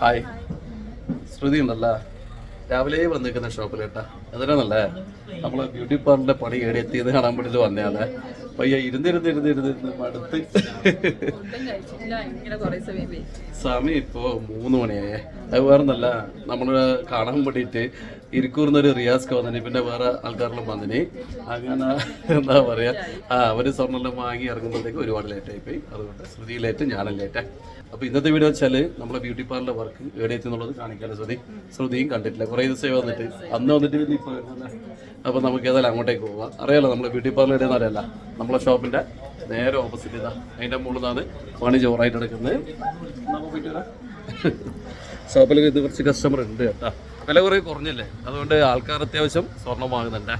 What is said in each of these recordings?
Hi. ശ്രുതി ഉണ്ടല്ലോ രാവിലെ വന്നിരിക്കുന്ന നിൽക്കുന്ന ഷോപ്പിലേട്ടാ എന്തിനാണല്ലേ നമ്മളെ ബ്യൂട്ടി പാർലറിന്റെ പണി കയറി എത്തിയത് കാണാൻ വേണ്ടിയിട്ട് വന്നതാണ് പയ്യ ഇരുന്നിരുന്ന് ഇരുന്ന് ഇരുന്ന് ഇരുന്ന് മടുത്ത്. സമയം ഇപ്പോ മൂന്ന് മണിയായേ. അത് വേറെ നല്ല നമ്മൾ കാണാൻ വേണ്ടിയിട്ട് ഇരിക്കൂർന്നൊരു റിയാസ്ക്ക് വന്നിന് പിന്നെ വേറെ ആൾക്കാരെല്ലാം വന്നിന്. അങ്ങനെ എന്താ പറയാ? ആ അവർ സ്വർണെല്ലാം വാങ്ങി ഇറങ്ങുമ്പോഴത്തേക്ക് ഒരുപാട് ലേറ്റ് ആയി പോയി. അതുകൊണ്ട് ശ്രുതി ലേറ്റ് ഞാനും ലേറ്റ് അപ്പൊ ഇന്നത്തെ വീഡിയോ വെച്ചാൽ നമ്മളെ ബ്യൂട്ടി പാർലർ വർക്ക് എവിടെ എന്നുള്ളത് കാണിക്കാലോ ശ്രുതി? ശ്രുതിയും കണ്ടിട്ടില്ല. കുറേ ദിവസമായി വന്നിട്ട്. അന്ന് വന്നിട്ട് പിന്നെ ഇപ്പൊ അപ്പൊ നമുക്ക് ഏതായാലും അങ്ങോട്ടേക്ക് പോവാം. അറിയാലോ നമ്മളെ ബ്യൂട്ടി പാർലർ എവിടെയെന്ന് അറിയാലോ. നമ്മളെ ഷോപ്പിന്റെ നേരെ ഓപ്പോസിറ്റ് ഇതാ. അതിന്റെ മുകളിൽ നിന്നാണ് പണി ചോറായിട്ട് എടുക്കുന്നത് ഷോപ്പിൽ ഇത് കുറച്ച് കസ്റ്റമർ ഉണ്ട് കേട്ടാ. വില കുറേ കുറഞ്ഞല്ലേ? അതുകൊണ്ട് ആൾക്കാർ അത്യാവശ്യം സ്വർണം വാങ്ങുന്നുണ്ട്.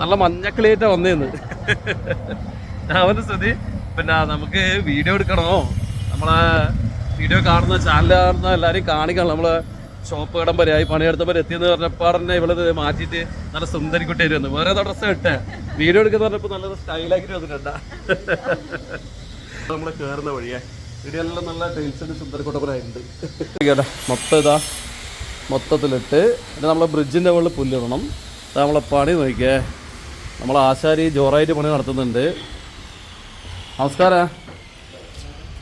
നല്ല മഞ്ഞക്കിളിയേറ്റ വന്നേന്ന്. അവന്റെ സ്ഥിതി. പിന്നെ നമുക്ക് വീഡിയോ എടുക്കണോ? നമ്മളെ വീഡിയോ കാണുന്ന ചാനൽ കാണുന്ന എല്ലാവരെയും കാണിക്കണം. നമ്മളെ ഷോപ്പ് കിടമ്പരായി പണിയെടുത്തപ്പോൾ എത്തിയെന്ന് പറഞ്ഞപ്പാടന്നെ ഇവൾ മാറ്റിയിട്ട് നല്ല സുന്ദരിക്കുട്ടി വരുന്നു വേറെ ഡ്രസ്സ് ഇട്ടേ. വീഡിയോ എടുക്കുന്ന പറഞ്ഞപ്പോൾ നല്ല സ്റ്റൈലാക്കിട്ട് വന്നിട്ടുണ്ടാ. നമ്മൾ കയറുന്ന വഴിയെ. ഇവിടെയെല്ലാം നല്ല ടൈൽസിന്റെ സുന്ദരക്കൊട്ടപ്പനായിട്ടുണ്ട് കേട്ടെ മൊത്തം ഇതാ മൊത്തത്തിലിട്ട് പിന്നെ നമ്മളെ ബ്രിഡ്ജിന്റെ മുകളിൽ പുല്ലിടണം. ഇതാ നമ്മളെ പണി നോക്കിയേ. നമ്മൾ ആശാരി ജോറായിട്ട് പണി നടത്തുന്നുണ്ട്. നമസ്കാരം.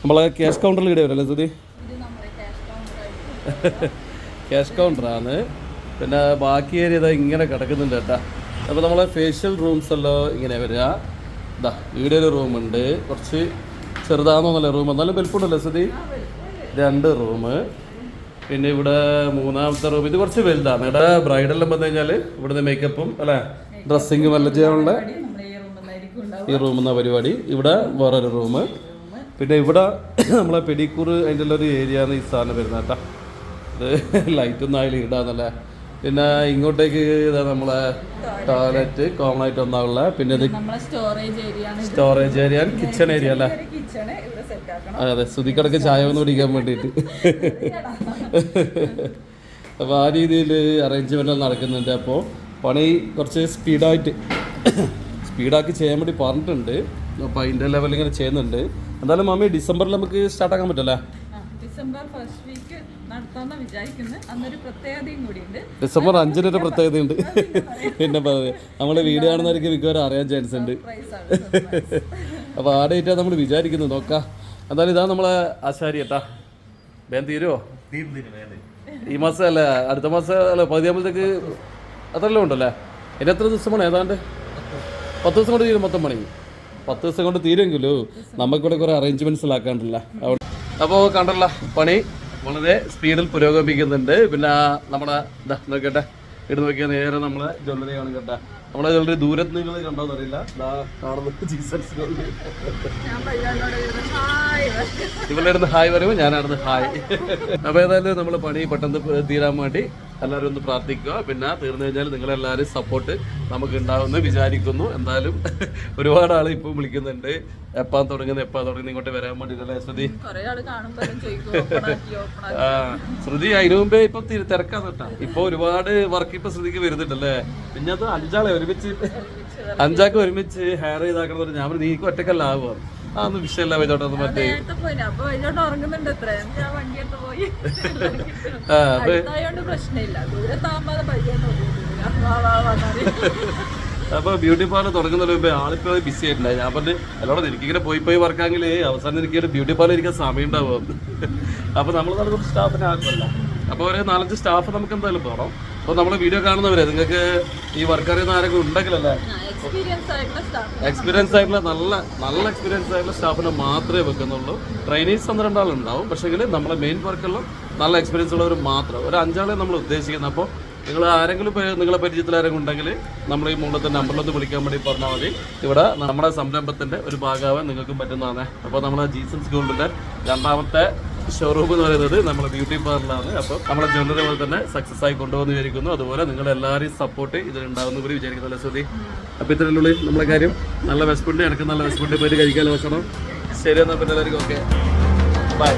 നമ്മളെ ക്യാഷ് കൗണ്ടറിൽ ഇവിടെ വരല്ലേ സുധി? ക്യാഷ് കൗണ്ടറാണ് പിന്നെ ബാക്കി ഏരിയ ഇതാ ഇങ്ങനെ കിടക്കുന്നുണ്ട് കേട്ടാ. അപ്പോൾ നമ്മളെ ഫേഷ്യൽ റൂംസ് എല്ലാം ഇങ്ങനെ വരിക ഇതാ ഇവിടെ ഒരു റൂമുണ്ട് കുറച്ച് ചെറുതാണെന്നല്ല റൂം എന്നാലും വലുപ്പമുണ്ടല്ലോ സ്ഥിതി രണ്ട് റൂം പിന്നെ ഇവിടെ മൂന്നാമത്തെ റൂം ഇത് കുറച്ച് വലുതാണ്. ഇവിടെ ബ്രൈഡെല്ലാം വന്നു കഴിഞ്ഞാൽ ഇവിടുന്ന് മേക്കപ്പും അല്ലേ? ഡ്രസ്സിങ്ങും എല്ലാം ചെയ്യാനുള്ള ഈ റൂം എന്ന പരിപാടി. ഇവിടെ വേറൊരു റൂം പിന്നെ ഇവിടെ നമ്മളെ പെഡിക്കൂർ അതിന്റെ ഉള്ള ഒരു ഏരിയ ആണ് ഈ സാധനം വരുന്നത് കേട്ടോ. ഇത് ലൈറ്റ് ഒന്നും അതിൽ ഇടാന്നല്ലേ. പിന്നെ ഇങ്ങോട്ടേക്ക് ഇതാ നമ്മളെ ടോയ്ലറ്റ് കോമൺ ആയിട്ട് ഒന്നാവുള്ള പിന്നെ ഇത് സ്റ്റോറേജ് ഏരിയ കിച്ചൺ ഏരിയ അല്ലേ? അതെ സുതിക്കടക്ക് ചായ ഒന്ന് കുടിക്കാൻ വേണ്ടിയിട്ട്. അപ്പോൾ ആ രീതിയിൽ അറേഞ്ച്മെന്റ് നടക്കുന്നുണ്ട്. അപ്പോൾ പണി കുറച്ച് സ്പീഡായിട്ട് സ്പീഡാക്കി ചെയ്യാൻ വേണ്ടി പറഞ്ഞിട്ടുണ്ട്. അപ്പോൾ അതിന്റെ ലെവലിൽ ഇങ്ങനെ ചെയ്യുന്നുണ്ട്. എന്തായാലും മമ്മി ഡിസംബറിൽ നമുക്ക് സ്റ്റാർട്ടാക്കാൻ പറ്റല്ലേ ഡിസംബർ ഫസ്റ്റ് വീക്ക് നടത്താമെന്ന് വിചാരിക്കുന്നത് അന്നൊരു പ്രത്യേകതയും കൂടിയുണ്ട്. ഡിസംബർ അഞ്ചിനൊരു പ്രത്യേകതയുണ്ട്. പിന്നെ പറയാം. നമ്മൾ വീട് കാണുന്നവർക്ക് മിക്കവാറും അറിയാൻ ചാൻസ് ഉണ്ട്. അപ്പോൾ ആ ഡേറ്റാണ് നമ്മൾ വിചാരിക്കുന്നത് നോക്കാം. എന്തായാലും ഇതാ നമ്മളെ ആശാരി ഏട്ടാ. വേഗം തീരുമോ ഈ മാസം അല്ല? അടുത്ത മാസം അല്ല? പകുതിയാകുമ്പോഴത്തേക്ക് അത്രയല്ലേ ഉണ്ടല്ലേ? ഇനി എത്ര ദിവസം പണി ഏതാണ്ട്? പത്ത് ദിവസം കൊണ്ട് തീരും മൊത്തം പണി. പത്ത് ദിവസം കൊണ്ട് തീരുമെങ്കിലോ? നമുക്കിവിടെ കുറേ അറേഞ്ച്മെന്റ്സ് ആക്കാണ്ടല്ല അവിടെ അപ്പോൾ കണ്ടല്ല പണി വളരെ സ്പീഡിൽ പുരോഗമിക്കുന്നുണ്ട്. പിന്നെ നമ്മുടെ ഇതാ നോക്കട്ടെ ഇട്ട് നോക്കിയാൽ നേരെ നമ്മളെ ജ്വല്ലറി ആണ് കേട്ടാ. നമ്മളെ ജ്വല്ലറി ദൂരത്ത് നിങ്ങൾ കണ്ടോന്ന് അറിയില്ല. ദാ കാണുന്നത് ഹായ് പറയുമ്പോൾ ഞാനടുത്ത് ഹായ്. അപ്പോൾ ഏതായാലും നമ്മൾ പണി പെട്ടെന്ന് തീരാൻ വേണ്ടി എല്ലാവരും ഒന്ന് പ്രാർത്ഥിക്കുക. പിന്നെ തീർന്നു കഴിഞ്ഞാൽ നിങ്ങളെല്ലാവരും സപ്പോർട്ട് നമുക്ക് ഉണ്ടാവുമെന്ന് വിചാരിക്കുന്നു. എന്തായാലും ഒരുപാട് ആൾ ഇപ്പോൾ വിളിക്കുന്നുണ്ട്. എപ്പാൻ തുടങ്ങുന്നത്? എപ്പാ തുടങ്ങുന്നത്? ഇങ്ങോട്ട് വരാൻ വേണ്ടിയിട്ടല്ലേ ശ്രുതി? ആ ശ്രുതി അതിനു മുമ്പേ ഇപ്പൊ തി- തിരക്കാണ് കേട്ടാ. ഇപ്പൊ ഒരുപാട് വർക്ക് ഇപ്പൊ ശ്രുതിക്ക് വരുന്നുണ്ടല്ലേ? പിന്നെ അത് അഞ്ചാളെ ഒരുമിച്ച് അഞ്ചാക്ക് ഒരുമിച്ച് ഹെയർ ചെയ്താക്കണം ഞാൻ നീക്കും നീക്ക് ഒറ്റക്കല്ല ആവുക. ആ വിഷയല്ല വിഷയമല്ല മറ്റേ അപ്പൊ ബ്യൂട്ടി പാർലർ തുടങ്ങുന്നതിന് മുമ്പേ ആളിപ്പോ ബിസി ആയിട്ടുണ്ടായി ഞാൻ പറഞ്ഞു അല്ലോടെ എനിക്കിങ്ങനെ പോയി പോയി വർക്കാണെങ്കിൽ അവസാനം എനിക്ക് ബ്യൂട്ടി പാർലർ ഇരിക്കാൻ സമയം ഉണ്ടാവും അപ്പൊ നമ്മൾ നടക്കുന്ന സ്റ്റാഫിന് ആകുമല്ല അപ്പൊ ഒരു നാലഞ്ച് സ്റ്റാഫ് നമുക്ക് എന്തായാലും പോകണം അപ്പൊ നമ്മളെ വീഡിയോ കാണുന്നവരെ നിങ്ങൾക്ക് ഈ വർക്ക് അറിയുന്ന ആരെങ്കിലും ഉണ്ടെങ്കിലല്ലേ? എക്സ്പീരിയൻസ് ആയിട്ടുള്ള നല്ല നല്ല എക്സ്പീരിയൻസ് ആയിട്ടുള്ള സ്റ്റാഫിനെ മാത്രമേ വെക്കുന്നുള്ളൂ. ട്രെയിനീസ് പന്ത്രണ്ട് ആളുണ്ടാവും പക്ഷേങ്കിൽ നമ്മളെ മെയിൻ വർക്കെല്ലാം നല്ല എക്സ്പീരിയൻസ് ഉള്ളവർ മാത്രം. ഒരു അഞ്ചാളെ നമ്മൾ ഉദ്ദേശിക്കുന്നത്. അപ്പോൾ നിങ്ങൾ ആരെങ്കിലും നിങ്ങളെ പരിചയത്തിൽ ആരെങ്കിലും ഉണ്ടെങ്കിൽ നമ്മൾ ഈ മുകളിലത്തെ നമ്പറിലൊന്ന് വിളിക്കാൻ വേണ്ടി പറഞ്ഞാൽ മതി. ഇവിടെ നമ്മുടെ സംരംഭത്തിന്റെ ഒരു ഭാഗമാവാൻ നിങ്ങൾക്കും പറ്റുന്നതാണ്. അപ്പോൾ നമ്മൾ ജീസൻസ് ഗോൾഡിന്റെ രണ്ടാമത്തെ ഷോറൂം എന്ന് പറയുന്നത് നമ്മുടെ ബ്യൂട്ടി പാർലറാണ് അപ്പോൾ നമ്മളെ ജ്വല്ലറി പോലെ തന്നെ സക്സസ് ആയി കൊണ്ടുപോകുന്നു വിചാരിക്കുന്നു. അതുപോലെ നിങ്ങൾ എല്ലാവരെയും സപ്പോർട്ട് ഇതിലുണ്ടാവുന്ന കൂടി വിചാരിക്കുന്നല്ലോ ശ്രുതി? അപ്പോൾ ഇത്രയുള്ളൂ നമ്മളെ കാര്യം. നല്ല വെസ്പുണ്ട് എനിക്ക് നല്ല വെസ്പുണ്ട് പോയിട്ട് കഴിക്കാൻ ഭക്ഷണം? ശരി എന്നാൽ പിന്നെ എല്ലാവർക്കും ഓക്കെ ബൈ